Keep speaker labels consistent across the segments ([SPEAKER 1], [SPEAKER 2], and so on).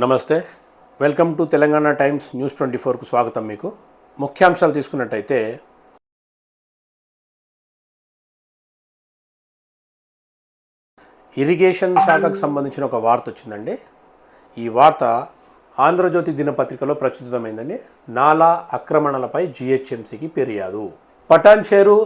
[SPEAKER 1] నమస్తే. Welcome to Telangana times news twenty ఫోర్కు స్వాగతం మీకు. ముఖ్యాంశాలు తీసుకున్నట్టయితే ఇరిగేషన్ శాఖకు సంబంధించిన ఒక వార్త వచ్చిందండి. ఈ వార్త ఆంధ్రజ్యోతి దినపత్రికలో ప్రచురితమైందండి. నాలా ఆక్రమణలపై జిహెచ్ఎంసీకి ఫిర్యాదు. పటాన్చేరు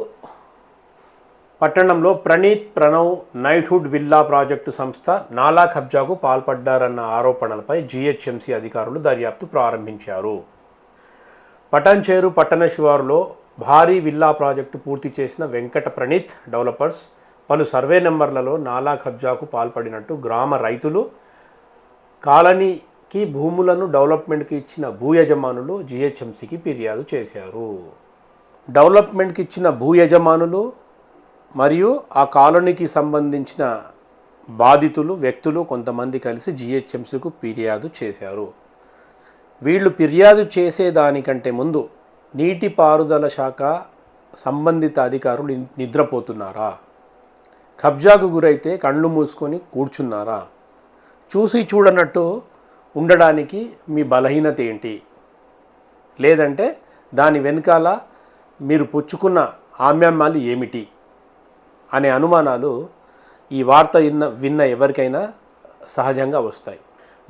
[SPEAKER 1] పట్టణంలో Praneeth Pranav knighthood villa project సంస్థ నాలా కబ్జాకు పాల్పడ్డారన్న ఆరోపణలపై జీహెచ్ఎంసీ అధికారులు దర్యాప్తు ప్రారంభించారు. పటాన్చేరు పట్టణ శివారులో భారీ విల్లా ప్రాజెక్టు పూర్తి చేసిన వెంకట ప్రణీత్ డెవలపర్స్ పలు సర్వే నెంబర్లలో నాలా కబ్జాకు పాల్పడినట్టు గ్రామ రైతులు కాలనీకి భూములను డెవలప్మెంట్కి ఇచ్చిన భూ యజమానులు జీహెచ్ఎంసీకి ఫిర్యాదు చేశారు. డెవలప్మెంట్కి ఇచ్చిన భూ యజమానులు మరియు ఆ కాలనీకి సంబంధించిన బాధితులు వ్యక్తులు కొంతమంది కలిసి జిహెచ్ఎంసీకు ఫిర్యాదు చేశారు. వీళ్ళు ఫిర్యాదు చేసేదానికంటే ముందు నీటిపారుదల శాఖ సంబంధిత అధికారులు ని- నిద్రపోతున్నారా? కబ్జాకు గురైతే కళ్ళు మూసుకొని కూర్చున్నారా? చూసి చూడనట్టు ఉండడానికి మీ బలహీనత ఏంటి? లేదంటే దాని వెనకాల మీరు పుచ్చుకున్న ఆమ్యామ్యాలు ఏమిటి? అనే అనుమానాలు ఈ వార్త విన్న విన్న ఎవరికైనా సహజంగా వస్తాయి.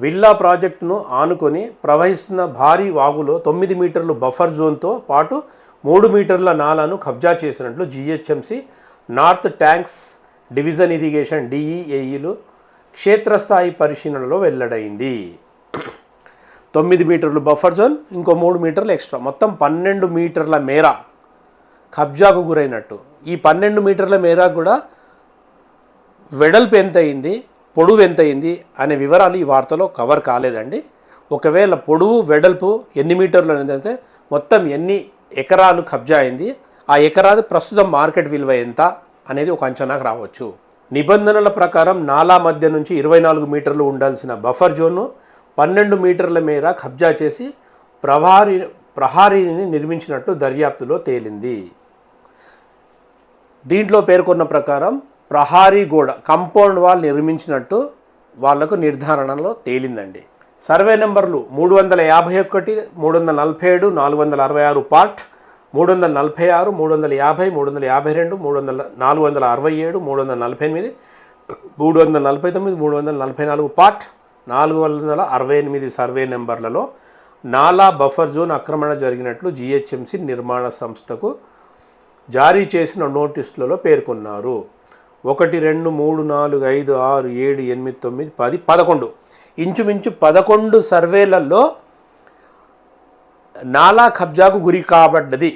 [SPEAKER 1] విల్లా ప్రాజెక్టును ఆనుకొని ప్రవహిస్తున్న భారీ వాగులో తొమ్మిది మీటర్లు బఫర్ జోన్తో పాటు మూడు మీటర్ల నాలాను కబ్జా చేసినట్లు GHMC north tanks division irrigation డిఈఏఈలు క్షేత్రస్థాయి పరిశీలనలో వెల్లడైంది. తొమ్మిది మీటర్లు బఫర్ జోన్ ఇంకో మూడు మీటర్లు ఎక్స్ట్రా. మొత్తం పన్నెండు మీటర్ల మేర కబ్జాకు గురైనట్టు. ఈ పన్నెండు మీటర్ల మేర కూడా వెడల్పు ఎంత అయింది పొడవు ఎంత అయింది అనే వివరాలు ఈ వార్తలో కవర్ కాలేదండి. ఒకవేళ పొడవు వెడల్పు ఎన్ని మీటర్లు అనేది మొత్తం ఎన్ని ఎకరాలు కబ్జా అయింది ఆ ఎకరాది ప్రస్తుతం మార్కెట్ విలువ ఎంత అనేది ఒక అంచనాకు రావచ్చు. నిబంధనల ప్రకారం నాలా మధ్య నుంచి ఇరవై నాలుగు మీటర్లు ఉండాల్సిన బఫర్ జోన్ను పన్నెండు మీటర్ల మేర కబ్జా చేసి ప్రహారీ ప్రహారీని నిర్మించినట్టు దర్యాప్తులో తేలింది. దీంట్లో పేర్కొన్న ప్రకారం ప్రహారీ గోడ కంపౌండ్ వాల్ నిర్మించినట్టు వాళ్ళకు నిర్ధారణలో తేలిందండి. సర్వే నెంబర్లు మూడు వందల యాభై ఒకటి మూడు వందల నలభై ఏడు నాలుగు వందల అరవై ఆరు పార్ట్ మూడు వందల నలభై ఆరు మూడు వందల యాభై మూడు వందల యాభై రెండు మూడు వందల నాలుగు వందల అరవై ఏడు మూడు వందల నలభై ఎనిమిది మూడు వందల నలభై తొమ్మిది మూడు వందల నలభై నాలుగు పార్ట్ నాలుగు వందల అరవై ఎనిమిది సర్వే నెంబర్లలో నాలా బఫర్ జోన్ ఆక్రమణ జరిగినట్లు జిహెచ్ఎంసి నిర్మాణ సంస్థకు జారీ చేసిన నోటీసులలో పేర్కొన్నారు. ఒకటి రెండు మూడు నాలుగు ఐదు ఆరు ఏడు ఎనిమిది తొమ్మిది పది పదకొండు. ఇంచుమించు పదకొండు సర్వేలలో నాలా కబ్జాకు గురి కాబడ్డది.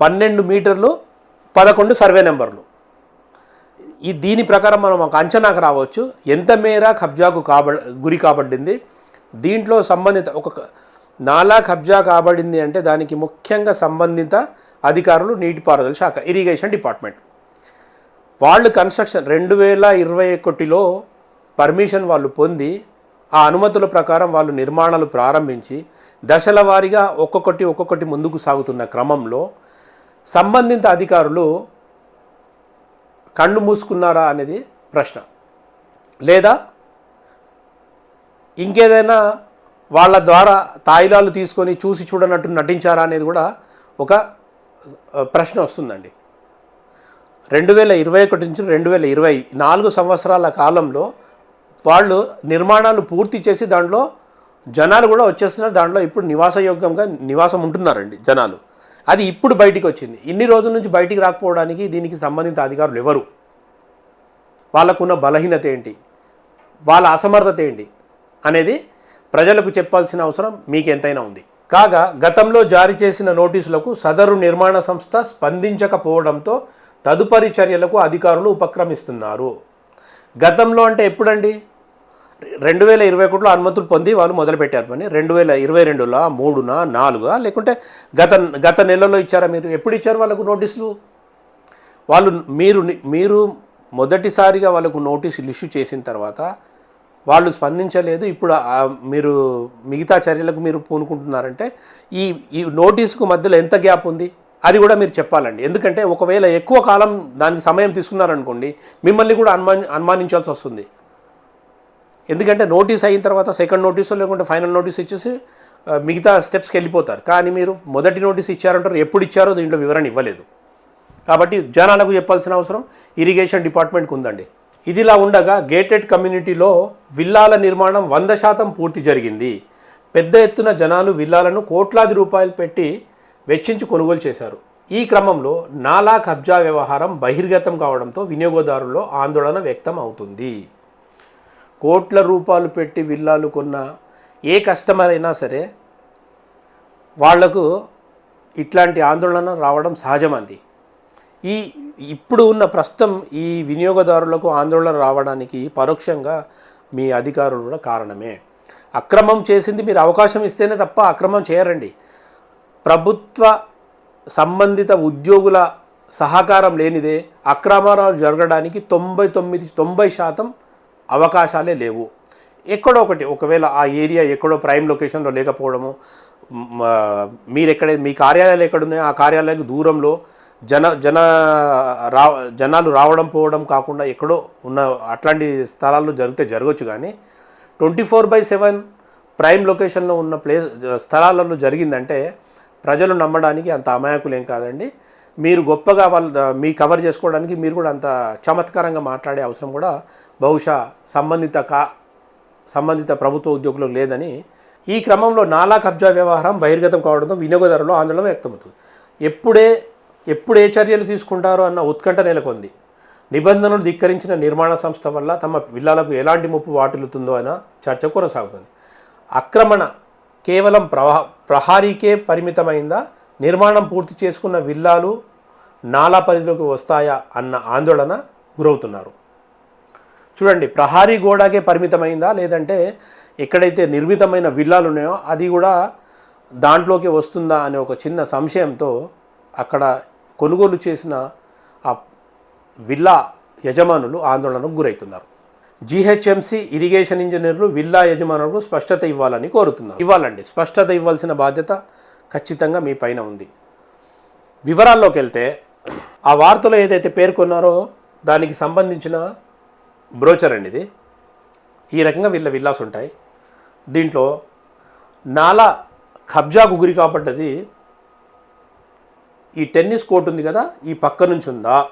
[SPEAKER 1] పన్నెండు మీటర్లు పదకొండు సర్వే నెంబర్లు. ఈ దీని ప్రకారం మనం ఒక అంచనాకు రావచ్చు. ఎంత మేర కబ్జాకు కాబ గురి కాబడింది దీంట్లో సంబంధిత ఒక నాలా కబ్జా కాబడింది అంటే దానికి ముఖ్యంగా సంబంధిత అధికారులు నీటిపారుదల శాఖ ఇరిగేషన్ డిపార్ట్మెంట్ వాళ్ళు కన్స్ట్రక్షన్ రెండు వేల ఇరవై ఒకటిలో పర్మిషన్ వాళ్ళు పొంది ఆ అనుమతుల ప్రకారం వాళ్ళు నిర్మాణాలు ప్రారంభించి దశల వారీగా ఒక్కొక్కటి ఒక్కొక్కటి ముందుకు సాగుతున్న క్రమంలో సంబంధిత అధికారులు కళ్ళు మూసుకున్నారా అనేది ప్రశ్న. లేదా ఇంకేదైనా వాళ్ళ ద్వారా తాయిలాలు తీసుకొని చూసి చూడనట్టు నటించారా అనేది కూడా ఒక ప్రశ్న వస్తుందండి. రెండు వేల ఇరవై ఒకటి నుంచి రెండు వేల ఇరవై నాలుగు సంవత్సరాల కాలంలో వాళ్ళు నిర్మాణాలు పూర్తి చేసి దాంట్లో జనాలు కూడా వచ్చేస్తున్నారు. దాంట్లో ఇప్పుడు నివాసయోగ్యంగా నివాసం ఉంటున్నారండి జనాలు. అది ఇప్పుడు బయటికి వచ్చింది. ఇన్ని రోజుల నుంచి బయటికి రాకపోవడానికి దీనికి సంబంధిత అధికారులు ఎవరు? వాళ్ళకున్న బలహీనత ఏంటి? వాళ్ళ అసమర్థత ఏంటి? అనేది ప్రజలకు చెప్పాల్సిన అవసరం మీకు ఎంతైనా ఉంది. కాగా గతంలో జారీ చేసిన నోటీసులకు సదరు నిర్మాణ సంస్థ స్పందించకపోవడంతో తదుపరి చర్యలకు అధికారులు ఉపక్రమిస్తున్నారు. గతంలో అంటే ఎప్పుడండి? రెండు వేల ఇరవై ఒకటిలో అనుమతులు పొంది వాళ్ళు మొదలుపెట్టారు పని రెండు వేల ఇరవై రెండులా మూడునా నాలుగా? లేకుంటే గత గత నెలలో ఇచ్చారా మీరు? ఎప్పుడు ఇచ్చారు వాళ్ళకు నోటీసులు? వాళ్ళు మీరు మీరు మొదటిసారిగా వాళ్ళకు నోటీసులు ఇష్యూ చేసిన తర్వాత వాళ్ళు స్పందించలేదు. ఇప్పుడు మీరు మిగతా చర్యలకు మీరు పూనుకుంటున్నారంటే ఈ ఈ నోటీసుకు మధ్యలో ఎంత గ్యాప్ ఉంది? అది కూడా మీరు చెప్పాలండి. ఎందుకంటే ఒకవేళ ఎక్కువ కాలం దానికి సమయం తీసుకున్నారనుకోండి మిమ్మల్ని కూడా అనుమాని అనుమానించాల్సి వస్తుంది. ఎందుకంటే నోటీస్ అయిన తర్వాత సెకండ్ నోటీస్ లేకుంటే ఫైనల్ నోటీస్ ఇచ్చేసి మిగతా స్టెప్స్కి వెళ్ళిపోతారు. కానీ మీరు మొదటి నోటీస్ ఇచ్చారంటారు ఎప్పుడు ఇచ్చారో దీంట్లో వివరణ ఇవ్వలేదు. కాబట్టి జనాలకు చెప్పాల్సిన అవసరం ఇరిగేషన్ డిపార్ట్మెంట్కి ఉందండి. ఇదిలా ఉండగా గేటెడ్ కమ్యూనిటీలో విల్లాల నిర్మాణం వంద శాతం పూర్తి జరిగింది. పెద్ద ఎత్తున జనాలు విల్లాలను కోట్లాది రూపాయలు పెట్టి వెచ్చించి కొనుగోలు చేశారు. ఈ క్రమంలో నాలా కబ్జా వ్యవహారం బహిర్గతం కావడంతో వినియోగదారుల్లో ఆందోళన వ్యక్తం అవుతుంది. కోట్ల రూపాయలు పెట్టి విల్లాలు కొన్న ఏ కస్టమర్ అయినా సరే వాళ్ళకు ఇట్లాంటి ఆందోళన రావడం సహజమంది. ఈ ఇప్పుడు ఉన్న ప్రస్తుతం ఈ వినియోగదారులకు ఆందోళన రావడానికి పరోక్షంగా మీ అధికారులు కూడా కారణమే. అక్రమం చేసింది మీరు అవకాశం ఇస్తేనే తప్ప అక్రమం చేయరండి. ప్రభుత్వ సంబంధిత ఉద్యోగుల సహకారం లేనిదే అక్రమాలు జరగడానికి తొంభై తొమ్మిది తొంభై శాతం అవకాశాలే లేవు. ఎక్కడో ఒకటి ఒకవేళ ఆ ఏరియా ఎక్కడో ప్రైమ్ లొకేషన్లో లేకపోవడము మీరు ఎక్కడ మీ కార్యాలయాలు ఎక్కడున్నాయో ఆ కార్యాలయాలకు దూరంలో జన జన రా జనాలు రావడం పోవడం కాకుండా ఎక్కడో ఉన్న అట్లాంటి స్థలాల్లో జరిగితే జరగచ్చు కానీ twenty four by seven prime లొకేషన్లో ఉన్న ప్లేస్ స్థలాలలో జరిగిందంటే ప్రజలు నమ్మడానికి అంత అమాయకులు ఏం కాదండి. మీరు గొప్పగా వాళ్ళ మీ కవర్ చేసుకోవడానికి మీరు కూడా అంత చమత్కారంగా మాట్లాడే అవసరం కూడా బహుశా సంబంధిత కా సంబంధిత ప్రభుత్వ ఉద్యోగులకు లేదని ఈ క్రమంలో నాలా కబ్జా వ్యవహారం బహిర్గతం కావడంతో వినియోగదారులు ఆందోళన వ్యక్తమవుతుంది. ఎప్పుడే ఎప్పుడు ఏ చర్యలు తీసుకుంటారో అన్న ఉత్కంఠ నెలకొంది. నిబంధనలు ధిక్కరించిన నిర్మాణ సంస్థ వల్ల తమ విల్లాలకు ఎలాంటి ముప్పు వాటిల్లుతుందో అన్న చర్చ కొనసాగుతుంది. ఆక్రమణ కేవలం ప్రవా ప్రహారీకే పరిమితమైందా? నిర్మాణం పూర్తి చేసుకున్న విల్లాలు నాలా పరిధిలోకి వస్తాయా అన్న ఆందోళన గురవుతున్నారు. చూడండి ప్రహారీ గోడకే పరిమితమైందా? లేదంటే ఎక్కడైతే నిర్మితమైన విల్లాలు ఉన్నాయో అది కూడా దాంట్లోకి వస్తుందా అనే ఒక చిన్న సంశయంతో అక్కడ కొనుగోలు చేసిన ఆ విల్లా యజమానులు ఆందోళనకు గురవుతున్నారు జీహెచ్ఎంసీ ఇరిగేషన్ ఇంజనీర్లు విల్లా యజమానులకు స్పష్టత ఇవ్వాలని కోరుతున్నారు. ఇవ్వాలండి. స్పష్టత ఇవ్వాల్సిన బాధ్యత ఖచ్చితంగా మీ పైన ఉంది. వివరాల్లోకి వెళ్తే ఆ వార్తలో ఏదైతే పేర్కొన్నారో దానికి సంబంధించిన బ్రోచర్ అండి ఇది. ఈ రకంగా వీళ్ళ విల్లాస్ ఉంటాయి. దీంట్లో నాలా కబ్జాకు గురి కాబట్టది ఈ టెన్నిస్ కోర్ట్ ఉంది కదా ఈ పక్క నుంచి ఉందా?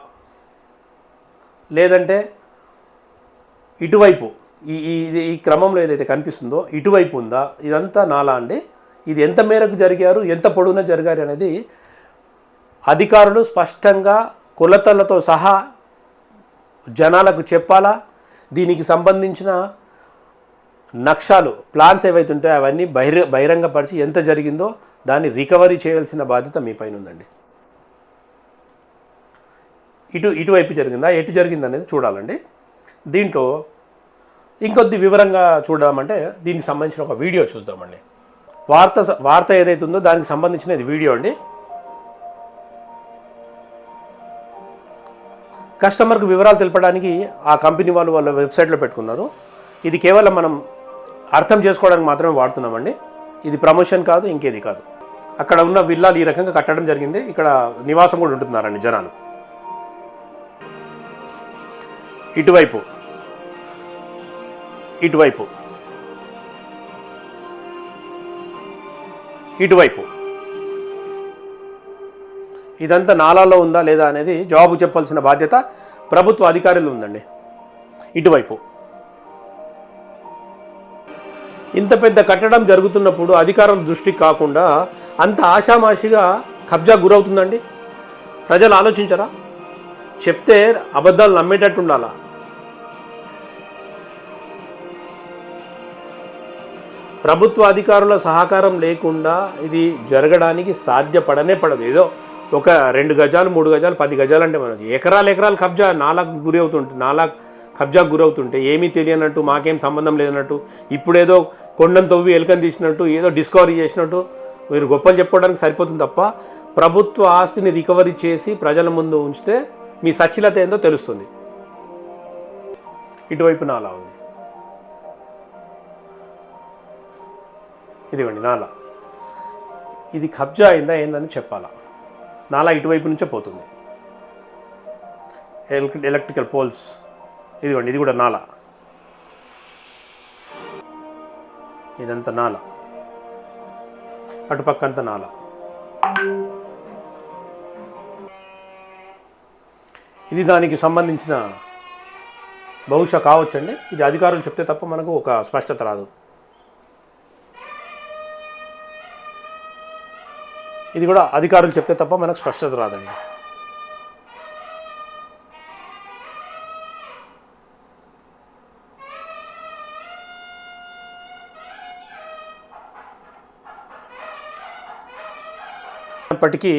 [SPEAKER 1] లేదంటే ఇటువైపు ఈ ఈ ఇది- ఈ క్రమంలో ఏదైతే కనిపిస్తుందో ఇటువైపు ఉందా? ఇదంతా నాలా అండి. ఇది ఎంత మేరకు జరిగారు ఎంత పొడవునా జరిగారు అనేది అధికారులు స్పష్టంగా కొలతలతో సహా జనాలకు చెప్పాలా? దీనికి సంబంధించిన నక్షాలు ప్లాన్స్ ఏవైతే ఉంటాయో అవన్నీ బహిర బహిరంగపరిచి ఎంత జరిగిందో దాన్ని రికవరీ చేయాల్సిన బాధ్యత మీ పైన ఉందండి. ఇటు ఇటువైపు జరిగిందా? ఎటు జరిగింది అనేది చూడాలండి. దీంట్లో ఇంకొద్ది వివరంగా చూడమంటే దీనికి సంబంధించిన ఒక వీడియో చూద్దామండి. వార్త వార్త ఏదైతే ఉందో దానికి సంబంధించిన ఇది వీడియో అండి. కస్టమర్కు వివరాలు తెలపడానికి ఆ కంపెనీ వాళ్ళు వాళ్ళ వెబ్సైట్లో పెట్టుకున్నారు. ఇది కేవలం మనం అర్థం చేసుకోవడానికి మాత్రమే వాడుతున్నామండి. ఇది ప్రమోషన్ కాదు ఇంకేది కాదు. అక్కడ ఉన్న విల్లాలు ఈ రకంగా కట్టడం జరిగింది. ఇక్కడ నివాసం కూడా ఉంటున్నారండి జనాలు. ఇటువైపు. ఇటువైపు. ఇటువైపు. ఇదంతా నాలాలో ఉందా లేదా అనేది జవాబు చెప్పాల్సిన బాధ్యత ప్రభుత్వ అధికారులు ఉందండి. ఇటువైపు. ఇంత పెద్ద కట్టడం జరుగుతున్నప్పుడు అధికారం దృష్టికి కాకుండా అంత ఆషామాషిగా కబ్జా గురవుతుందండి? ప్రజలు ఆలోచించరా? చెప్తే అబద్ధాలు నమ్మేటట్టు ఉండాలా ప్రభుత్వ అధికారుల సహకారం లేకుండా ఇది జరగడానికి సాధ్యపడనే పడదు. ఏదో ఒక రెండు గజాలు మూడు గజాలు పది గజాలు అంటే మనకి ఎకరాలు ఎకరాలు కబ్జా నాలకు గురి అవుతుంటే నాలా కబ్జాకు గురవుతుంటే ఏమీ తెలియనట్టు మాకేం సంబంధం లేదన్నట్టు ఇప్పుడేదో కొండను తవ్వి ఎలుకని తీసినట్టు ఏదో డిస్కవరీ చేసినట్టు మీరు గొప్పలు చెప్పుకోవడానికి సరిపోతుంది తప్ప ప్రభుత్వ ఆస్తిని రికవరీ చేసి ప్రజల ముందు ఉంచితే మీ సచ్చిలత ఏందో తెలుస్తుంది. ఇటువైపు నాలా ఉంది. ఇదిగోండి నాలా. ఇది కబ్జా అయిందా ఏందని చెప్పాలా? నాలా ఇటువైపు నుంచే పోతుంది. Electrical poles. ఇదిగోండి ఇది కూడా నాలా. ఇదంతా నాల. అటుపక్కంత నాల. ఇది దానికి సంబంధించిన బహుశా కావచ్చండి. ఇది అధికారులు చెప్తే తప్ప మనకు ఒక స్పష్టత రాదు. ఇది కూడా అధికారులు చెప్తే తప్ప మనకు స్పష్టత రాదండి. అయినప్పటికీ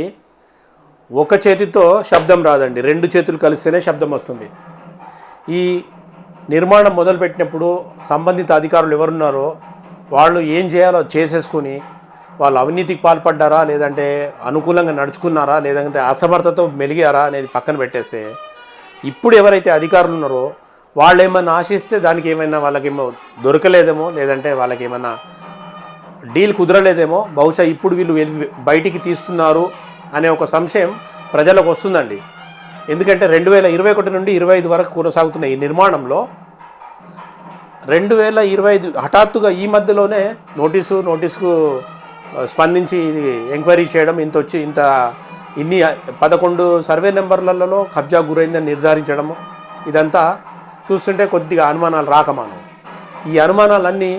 [SPEAKER 1] ఒక చేతితో శబ్దం రాదండి. రెండు చేతులు కలిస్తేనే శబ్దం వస్తుంది. ఈ నిర్మాణం మొదలుపెట్టినప్పుడు సంబంధిత అధికారులు ఎవరున్నారో వాళ్ళు ఏం చేయాలో చేసేసుకుని వాళ్ళు అవినీతికి పాల్పడ్డారా? లేదంటే అనుకూలంగా నడుచుకున్నారా? లేదంటే అసమర్థతో మెలిగారా? అనేది పక్కన పెట్టేస్తే ఇప్పుడు ఎవరైతే అధికారులు ఉన్నారో వాళ్ళు ఏమైనా ఆశిస్తే దానికి ఏమైనా వాళ్ళకేమో దొరకలేదేమో? లేదంటే వాళ్ళకి ఏమైనా డీల్ కుదరలేదేమో? బహుశా ఇప్పుడు వీళ్ళు బయటికి తీస్తున్నారు అనే ఒక సంశయం ప్రజలకు వస్తుందండి. ఎందుకంటే రెండు వేల ఇరవై ఒకటి నుండి ఇరవై ఐదు వరకు కొనసాగుతున్న ఈ నిర్మాణంలో రెండు వేల ఇరవై ఐదు హఠాత్తుగా ఈ మధ్యలోనే నోటీసు నోటీసుకు స్పందించి ఇది ఎంక్వైరీ చేయడం ఇంత వచ్చి ఇంత ఇన్ని పదకొండు సర్వే నెంబర్లలో కబ్జా గురైందని నిర్ధారించడము ఇదంతా చూస్తుంటే కొద్దిగా అనుమానాలు రాకమానం ఈ అనుమానాలన్నీ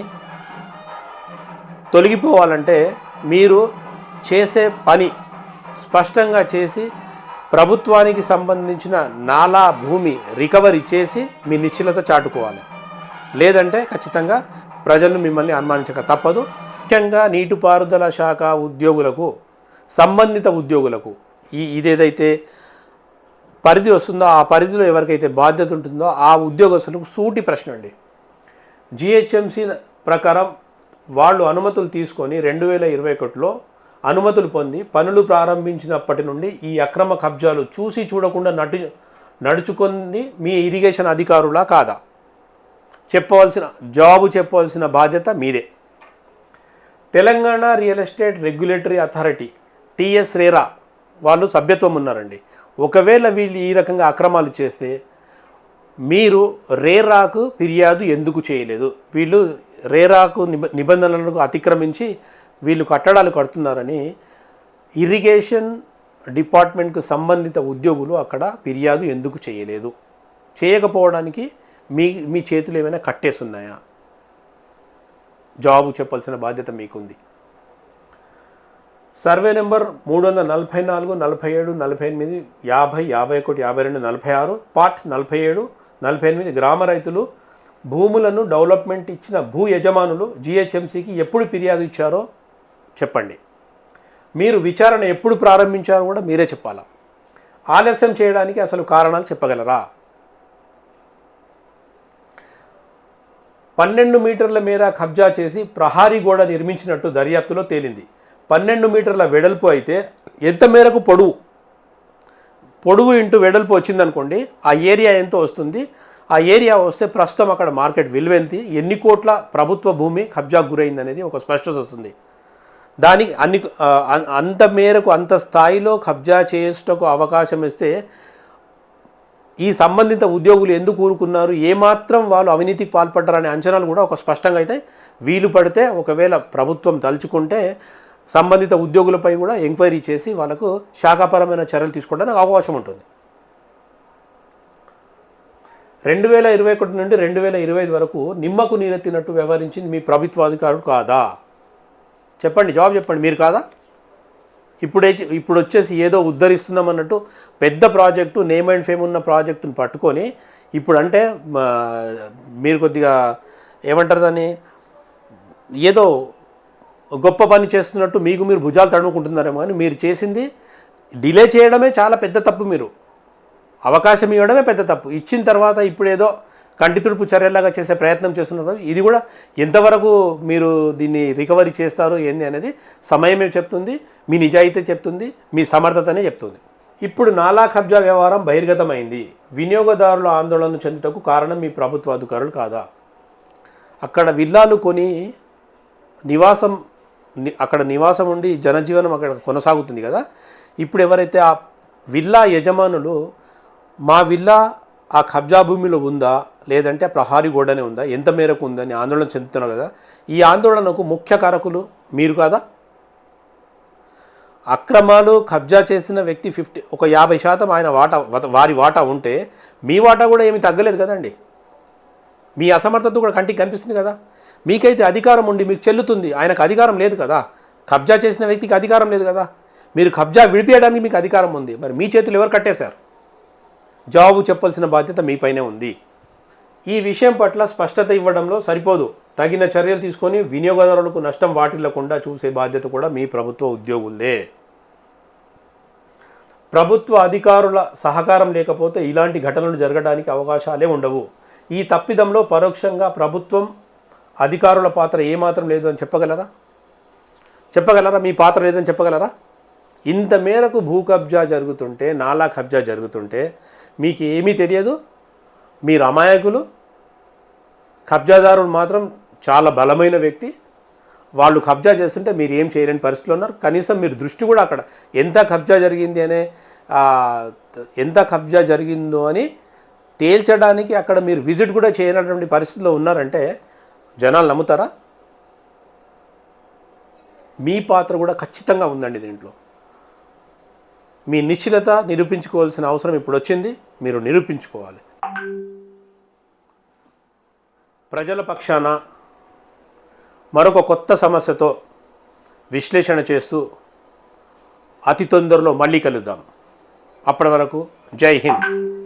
[SPEAKER 1] తొలగిపోవాలంటే మీరు చేసే పని స్పష్టంగా చేసి ప్రభుత్వానికి సంబంధించిన నాలా భూమి రికవరీ చేసి మీ నిశ్చలత చాటుకోవాలి. లేదంటే ఖచ్చితంగా ప్రజలు మిమ్మల్ని అనుమానించక తప్పదు. ముఖ్యంగా నీటిపారుదల శాఖ ఉద్యోగులకు సంబంధిత ఉద్యోగులకు ఈ ఇదేదైతే పరిధి వస్తుందో ఆ పరిధిలో ఎవరికైతే బాధ్యత ఉంటుందో ఆ ఉద్యోగస్తులకు సూటి ప్రశ్న అండి. జిహెచ్ఎంసి ప్రకారం వాళ్ళు అనుమతులు తీసుకొని రెండు వేల ఇరవై ఒకటిలో అనుమతులు పొంది పనులు ప్రారంభించినప్పటి నుండి ఈ అక్రమ కబ్జాలు చూసి చూడకుండా నటు నడుచుకుంది మీ ఇరిగేషన్ అధికారులా కాదా? చెప్పవలసిన జాబు చెప్పవలసిన బాధ్యత మీదే. Telangana real estate regulatory authority TS RERA వాళ్ళు సభ్యత్వం ఉన్నారండి. ఒకవేళ వీళ్ళు ఈ రకంగా అక్రమాలు చేస్తే మీరు రేరాకు ఫిర్యాదు ఎందుకు చేయలేదు? వీళ్ళు రేరాకు నిబ నిబంధనలకు అతిక్రమించి వీళ్ళు కట్టడాలు కడుతున్నారని ఇరిగేషన్ డిపార్ట్మెంట్కు సంబంధిత ఉద్యోగులు అక్కడ ఫిర్యాదు ఎందుకు చేయలేదు? చేయకపోవడానికి మీ మీ చేతులు ఏమైనా కట్టేస్తున్నాయా జవాబు చెప్పాల్సిన బాధ్యత మీకుంది. సర్వే నెంబర్ మూడు వందల నలభై నాలుగు నలభై ఏడు నలభై ఎనిమిది యాభై యాభై ఒకటి యాభై రెండు నలభై ఆరు పార్ట్ నలభై ఏడు నలభై ఎనిమిది గ్రామ రైతులు భూములను డెవలప్మెంట్ ఇచ్చిన భూ యజమానులు జిహెచ్ఎంసీకి ఎప్పుడు ఫిర్యాదు ఇచ్చారో చెప్పండి. మీరు విచారణ ఎప్పుడు ప్రారంభించారో కూడా మీరే చెప్పాలా? ఆలస్యం చేయడానికి అసలు కారణాలు చెప్పగలరా? పన్నెండు మీటర్ల మేర కబ్జా చేసి ప్రహారీ గోడ నిర్మించినట్టు దర్యాప్తులో తేలింది. పన్నెండు మీటర్ల వెడల్పు అయితే ఎంత మేరకు పొడవు? పొడుగు ఇంటూ వెడల్పు వచ్చిందనుకోండి ఆ ఏరియా ఎంతో వస్తుంది? ఆ ఏరియా వస్తే ప్రస్తుతం అక్కడ మార్కెట్ విలువ ఎంత ఎన్ని కోట్ల ప్రభుత్వ భూమి కబ్జాకు గురైంది అనేది ఒక స్పష్టత వస్తుంది. దానికి అన్ని అం- అంత మేరకు అంత స్థాయిలో కబ్జా చేసుటకు అవకాశం ఇస్తే ఈ సంబంధిత ఉద్యోగులు ఎందుకు ఊరుకున్నారు? ఏమాత్రం వాళ్ళు అవినీతికి పాల్పడ్డారనే అంచనాలు కూడా ఒక స్పష్టంగా అయితే వీలు పడితే ఒకవేళ ప్రభుత్వం తలుచుకుంటే సంబంధిత ఉద్యోగులపై కూడా ఎంక్వైరీ చేసి వాళ్ళకు శాఖాపరమైన చర్యలు తీసుకోవడానికి అవకాశం ఉంటుంది. రెండు వేల ఇరవై ఒకటి నుండి రెండు వేల ఇరవై ఐదు వరకు నిమ్మకు నీరెత్తినట్టు వ్యవహరించింది మీ ప్రభుత్వాధికారుడు కాదా? చెప్పండి జవాబు చెప్పండి మీరు కాదా? ఇప్పుడే ఇప్పుడు వచ్చేసి ఏదో ఉద్ధరిస్తున్నాం అన్నట్టు పెద్ద ప్రాజెక్టు నేమ్ అండ్ ఫేమ్ ఉన్న ప్రాజెక్టును పట్టుకొని ఇప్పుడు అంటే మీరు కొద్దిగా ఏమంటారు దాన్ని? ఏదో గొప్ప పని చేస్తున్నట్టు మీకు మీరు భుజాలు తడుముకుంటున్నారేమో కానీ మీరు చేసింది డిలే చేయడమే చాలా పెద్ద తప్పు మీరు. అవకాశం ఇవ్వడమే పెద్ద తప్పు. ఇచ్చిన తర్వాత ఇప్పుడేదో కంటి తుడుపు చర్యలాగా చేసే ప్రయత్నం చేస్తున్నారు. ఇది కూడా ఎంతవరకు మీరు దీన్ని రికవరీ చేస్తారు ఏంది అనేది సమయమే చెప్తుంది మీ నిజాయితీ చెప్తుంది మీ సమర్థతనే చెప్తుంది. ఇప్పుడు నాలా కబ్జా వ్యవహారం బహిర్గతమైంది. వినియోగదారుల ఆందోళన చెందుటకు కారణం మీ ప్రభుత్వ అధికారులు కాదా? అక్కడ విల్లాలు కొని నివాసం ని- అక్కడ నివాసం ఉండి జనజీవనం అక్కడ కొనసాగుతుంది కదా. ఇప్పుడు ఎవరైతే ఆ విల్లా యజమానులు మా విల్లా ఆ కబ్జా భూమిలో ఉందా? లేదంటే ప్రహారీ గోడనే ఉందా? ఎంత మేరకు ఉందని ఆందోళన చెందుతున్నారు కదా. ఈ ఆందోళనకు ముఖ్య కారకులు మీరు కాదా? అక్రమాలు కబ్జా చేసిన వ్యక్తి ఫిఫ్టీ ఒక యాభై శాతం ఆయన వాటా వారి వాటా ఉంటే మీ వాటా కూడా ఏమీ తగ్గలేదు కదండి. మీ అసమర్థత కూడా కంటికి కనిపిస్తుంది కదా. మీకైతే అధికారం ఉండి మీకు చెల్లుతుంది. ఆయనకు అధికారం లేదు కదా. కబ్జా చేసిన వ్యక్తికి అధికారం లేదు కదా. మీరు కబ్జా విడిపించడానికి మీకు అధికారం ఉంది. మరి మీ చేతులు ఎవరు కట్టేశారు? జాబు చెప్పాల్సిన బాధ్యత మీపైనే ఉంది. ఈ విషయం పట్ల స్పష్టత ఇవ్వడంలో సరిపోదు. తగిన చర్యలు తీసుకొని వినియోగదారులకు నష్టం వాటిల్లకుండా చూసే బాధ్యత కూడా మీ ప్రభుత్వ ఉద్యోగులదే. ప్రభుత్వ అధికారుల సహకారం లేకపోతే ఇలాంటి ఘటనలు జరగడానికి అవకాశాలే ఉండవు. ఈ తప్పిదంలో పరోక్షంగా ప్రభుత్వం అధికారుల పాత్ర ఏమాత్రం లేదు అని చెప్పగలరా? చెప్పగలరా? మీ పాత్ర లేదని చెప్పగలరా? ఇంత మేరకు భూ కబ్జా జరుగుతుంటే నాలా కబ్జా జరుగుతుంటే మీకు ఏమీ తెలియదు. మీరు అమాయకులు. కబ్జాదారుడు మాత్రం చాలా బలమైన వ్యక్తి. వాళ్ళు కబ్జా చేస్తుంటే మీరు ఏం చేయలేని పరిస్థితిలో ఉన్నారు. కనీసం మీరు దృష్టి కూడా అక్కడ ఎంత కబ్జా జరిగింది అనే ఎంత కబ్జా జరిగిందో అని తేల్చడానికి అక్కడ మీరు విజిట్ కూడా చేయనటువంటి పరిస్థితిలో ఉన్నారంటే జనాలు నమ్ముతారా? మీ పాత్ర కూడా ఖచ్చితంగా ఉందండి దీంట్లో. మీ నిశ్చిలత నిరూపించుకోవాల్సిన అవసరం ఇప్పుడు వచ్చింది మీరు నిరూపించుకోవాలి. ప్రజల పక్షాన మరొక కొత్త సమస్యతో విశ్లేషణ చేస్తూ అతి తొందరలో మళ్ళీ కలుద్దాం. అప్పటి వరకు జై హింద్.